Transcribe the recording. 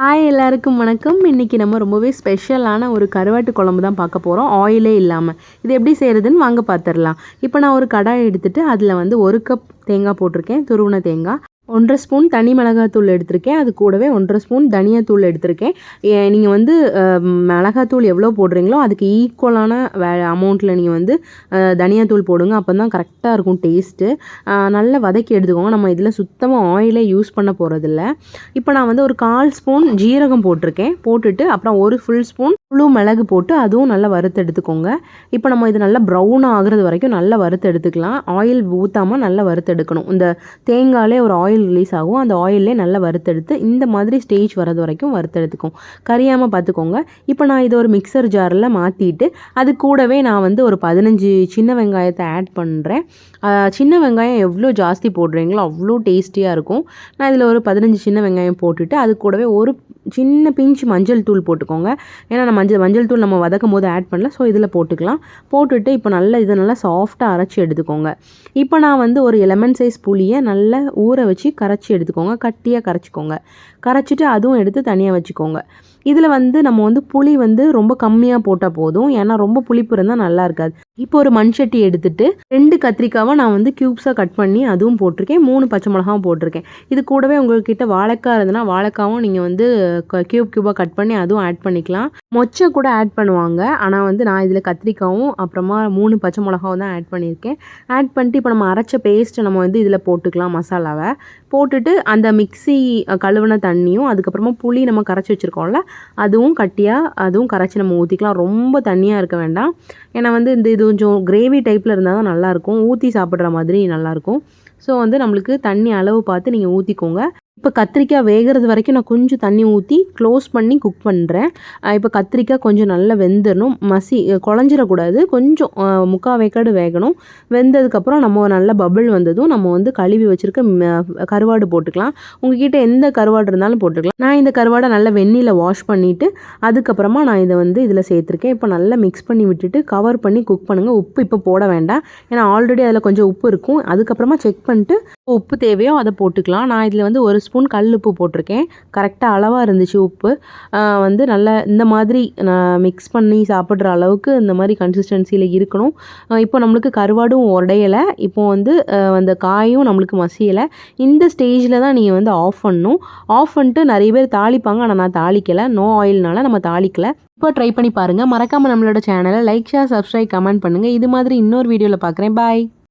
Hi எல்லாருக்கும் வணக்கம். இன்றைக்கி நம்ம ரொம்பவே ஸ்பெஷலான ஒரு கருவாட்டு குழம்பு தான் பார்க்க போகிறோம் ஆயிலே இல்லாமல் இது எப்படி செய்கிறதுன்னு வாங்க பார்த்துடலாம் இப்போ நான் ஒரு கடாய் எடுத்துகிட்டு அதில் வந்து ஒரு கப் தேங்காய் போட்டிருக்கேன். துருவன தேங்காய். ஒன்றரை ஸ்பூன் தனி மிளகாத்தூள் எடுத்திருக்கேன். அது கூடவே ஒன்றரை ஸ்பூன் தனியாத்தூள் எடுத்திருக்கேன். நீங்கள் வந்து மிளகாத்தூள் எவ்வளோ போடுறீங்களோ அதுக்கு ஈக்குவலான வே அமௌண்ட்டில் நீங்கள் வந்து தனியாத்தூள் போடுங்க. அப்போ தான் கரெக்டாக இருக்கும் டேஸ்ட்டு நல்லா வதக்கி எடுத்துக்கோங்க. நம்ம இதில் சுத்தமாக ஆயிலே யூஸ் பண்ண போகிறதில்ல இப்போ நான் வந்து ஒரு கால் ஸ்பூன் ஜீரகம் போட்டிருக்கேன். போட்டுட்டு அப்புறம் ஒரு ஃபுல் ஸ்பூன் முழு மிளகு போட்டு அதுவும் நல்லா வறுத்து எடுத்துக்கோங்க. இப்போ நம்ம இது நல்லா ப்ரௌன் ஆகுறது வரைக்கும் நல்லா வறுத்து எடுத்துக்கலாம். ஆயில் ஊற்றாமல் நல்லா வறுத்து எடுக்கணும். இந்த தேங்காயிலே ஒரு ஆயில் ரிலீஸ் ஆகும். அந்த ஆயிலே நல்லா வறுத்தெடுத்து இந்த மாதிரி ஸ்டேஜ் வரது வரைக்கும் வறுத்து எடுத்துக்கும் கரியாமல் பார்த்துக்கோங்க. இப்போ நான் இதை ஒரு மிக்சர் ஜாரில் மாற்றிட்டு அது கூடவே நான் வந்து ஒரு பதினஞ்சு சின்ன வெங்காயத்தை ஆட் பண்ணுறேன் சின்ன வெங்காயம் எவ்வளோ ஜாஸ்தி போடுறீங்களோ அவ்வளோ டேஸ்டியாக இருக்கும். நான் இதில் ஒரு பதினஞ்சு சின்ன வெங்காயம் போட்டுட்டு அது கூடவே ஒரு சின்ன பிஞ்சு மஞ்சள் தூள் போட்டுக்கோங்க. ஏன்னா நம்ம மஞ்சள் மஞ்சள் தூள் நம்ம வதக்கும் போது ஆட் பண்ணல. ஸோ இதில் போட்டுக்கலாம். போட்டுட்டு இப்போ நல்லா இதை நல்லா சாஃப்டாக அரைச்சி எடுத்துக்கோங்க. இப்போ நான் வந்து ஒரு லெமன் சைஸ் புளியை நல்லா ஊற வச்சு கரைச்சி எடுத்துக்கோங்க. கட்டியாக கரைச்சிக்கோங்க. கரைச்சிட்டு அதுவும் எடுத்து தனியாக வச்சுக்கோங்க. இதில் வந்து நம்ம வந்து புளி வந்து ரொம்ப கம்மியாக போட்டால் போதும். ஏன்னா ரொம்ப புளிப்பு இருந்தால் நல்லா இருக்காது. இப்போ ஒரு மண் சட்டி எடுத்துட்டு ரெண்டு கத்திரிக்காவை நான் வந்து க்யூப்ஸாக கட் பண்ணி அதுவும் போட்டிருக்கேன். மூணு பச்சை மிளகாவும் போட்டிருக்கேன். இது கூடவே உங்கள்கிட்ட வாழைக்காய் இருந்ததுன்னா வாழைக்காவும் நீங்கள் வந்து க்யூப் க்யூபாக கட் பண்ணி அதுவும் ஆட் பண்ணிக்கலாம். மொச்சை கூட ஆட் பண்ணுவாங்க. ஆனால் வந்து நான் இதில் கத்திரிக்காவும் அப்புறமா மூணு பச்சை மிளகாவும் தான் ஆட் பண்ணியிருக்கேன். ஆட் பண்ணிட்டு இப்போ நம்ம அரைச்ச பேஸ்ட்டை நம்ம வந்து இதில் போட்டுக்கலாம் மசாலாவை. போட்டுட்டு அந்த மிக்சி கழுவின தண்ணியும் அதுக்கப்புறமா புளி நம்ம கரைச்சி வச்சுருக்கோம்ல அதுவும் கட்டியாக அதுவும் கரைச்சி நம்ம ஊற்றிக்கலாம் ரொம்ப தண்ணியாக இருக்க வேண்டாம். ஏன்னா வந்து இந்த இது கொஞ்சம் கிரேவி டைப்பில் இருந்தால் தான் நல்லாயிருக்கும். ஊற்றி சாப்பிட்ற மாதிரி நல்லாயிருக்கும். ஸோ வந்து நம்மளுக்கு தண்ணி அளவு பார்த்து நீங்கள் ஊற்றிக்கோங்க இப்போ கத்திரிக்காய் வேகிறது வரைக்கும் நான் கொஞ்சம் தண்ணி ஊற்றி க்ளோஸ் பண்ணி குக் பண்ணுறேன். இப்போ கத்திரிக்காய் கொஞ்சம் நல்லா வெந்துடணும். மசி குழஞ்சிடக்கூடாது. கொஞ்சம் முக்கால் வேக்காடு வேகணும். வெந்ததுக்கப்புறம் நம்ம நல்ல பபிள் வந்ததும் நம்ம வந்து கழுவி வச்சுருக்க கருவாடு போட்டுக்கலாம். உங்ககிட்ட எந்த கருவாடு இருந்தாலும் போட்டுக்கலாம். நான் இந்த கருவாடை நல்லா வெந்நியில் வாஷ் பண்ணிவிட்டு அதுக்கப்புறமா நான் இதை வந்து இதில் சேர்த்துருக்கேன். இப்போ நல்லா மிக்ஸ் பண்ணி விட்டுட்டு கவர் பண்ணி குக் பண்ணுங்கள் உப்பு இப்போ போட வேண்டாம். ஏன்னா ஆல்ரெடி அதில் கொஞ்சம் உப்பு இருக்கும். அதுக்கப்புறமா செக் பண்ணிட்டு உப்பு தேவையோ அதை போட்டுக்கலாம். நான் இதில் வந்து ஒரு ஸ்பூன் கல் உப்பு போட்டிருக்கேன் கரெக்டாக அளவாக இருந்துச்சு உப்பு. வந்து நல்லா இந்த மாதிரி நான் மிக்ஸ் பண்ணி சாப்பிட்ற அளவுக்கு இந்த மாதிரி கன்சிஸ்டன்சியில் இருக்கணும். இப்போ நம்மளுக்கு கருவாடும் உடையலை. இப்போ வந்து அந்த காயும் நம்மளுக்கு மசியலை. இந்த ஸ்டேஜில் தான் நீங்கள் வந்து ஆஃப் பண்ணணும். ஆஃப் பண்ணிட்டு நிறைய பேர் தாளிப்பாங்க. ஆனால் நான் தாளிக்கலை. நோ ஆயில்னால நம்ம தாளிக்கலை. இப்போ ட்ரை பண்ணி பாருங்கள் மறக்காமல் நம்மளோட சேனலை லைக் ஷேர் சப்ஸ்கிரைப் கமெண்ட் பண்ணுங்கள் இது மாதிரி இன்னொரு வீடியோவில் பார்க்குறேன் பாய்